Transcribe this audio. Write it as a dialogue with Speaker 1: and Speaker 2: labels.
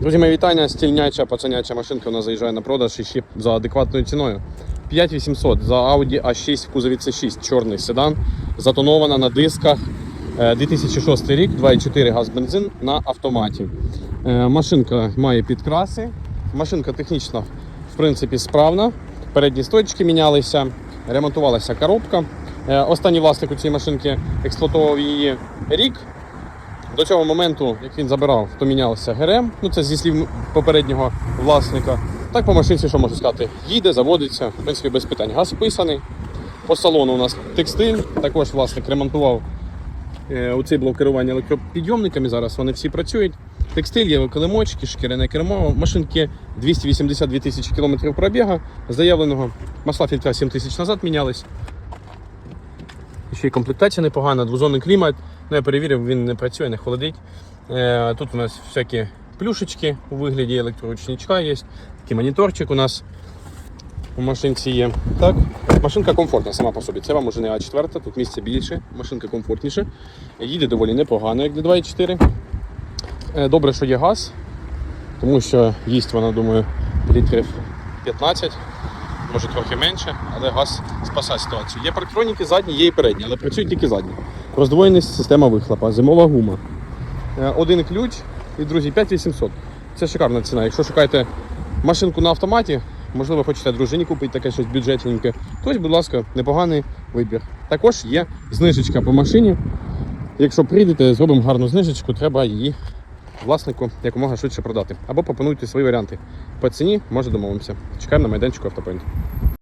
Speaker 1: Друзі, мої вітання. Стільняча пацаняча машинка у нас заїжджає на продаж і ще за адекватною ціною. 5800 за Audi A6 в кузові C6, чорний седан, затонована на дисках. Е, 2006 рік, 2,4 газ бензин на автоматі. Е, Машинка має підкраси. Машинка технічно в принципі справна. Передні стойчки мінялися, ремонтувалася коробка. Е, Останній власник у цій машинки експлуатував її рік. До цього моменту, як він забирав, то мінявся ГРМ. Ну це зі слів попереднього власника. Так по машинці, що можу сказати, їде, заводиться, в принципі, без питань. Газ вписаний. По салону у нас текстиль. Також власник ремонтував е, оцей блок керування електропідйомниками. Зараз вони всі працюють. Текстиль є килимочки, шкіряне кермо. Машинки 282 тисячі кілометрів пробіга заявленого. Масла фільтра 7 тисяч назад мінялись. Ще й комплектація непогана, двозонний клімат. Ну, я перевірив, він не працює, не холодить. Е, Тут у нас всякі плюшечки у вигляді електроручничка є. Такий моніторчик у нас у машинці є. Так, машинка комфортна сама по собі. Це вам уже не А4, тут місце більше, машинка комфортніше. Їде доволі непогано, як для 2.4. Е, Добре, що є газ, тому що їсть вона, думаю, літрів 15 може трохи менше, але газ спасає ситуацію. Є парктроніки задні, є і передні, але працюють тільки задні. Роздвоєна система вихлопа, зимова гума. Е, Один ключ і, друзі, 5800. Це шикарна ціна. Якщо шукаєте машинку на автоматі, можливо, хочете дружині купити таке щось бюджетненьке, то, будь ласка, непоганий вибір. Також є знижечка по машині. Якщо прийдете, зробимо гарну знижечку, треба її власнику якомога швидше продати. Або пропонуйте свої варіанти. По ціні може домовимося. Чекаємо на майданчику автопоінт.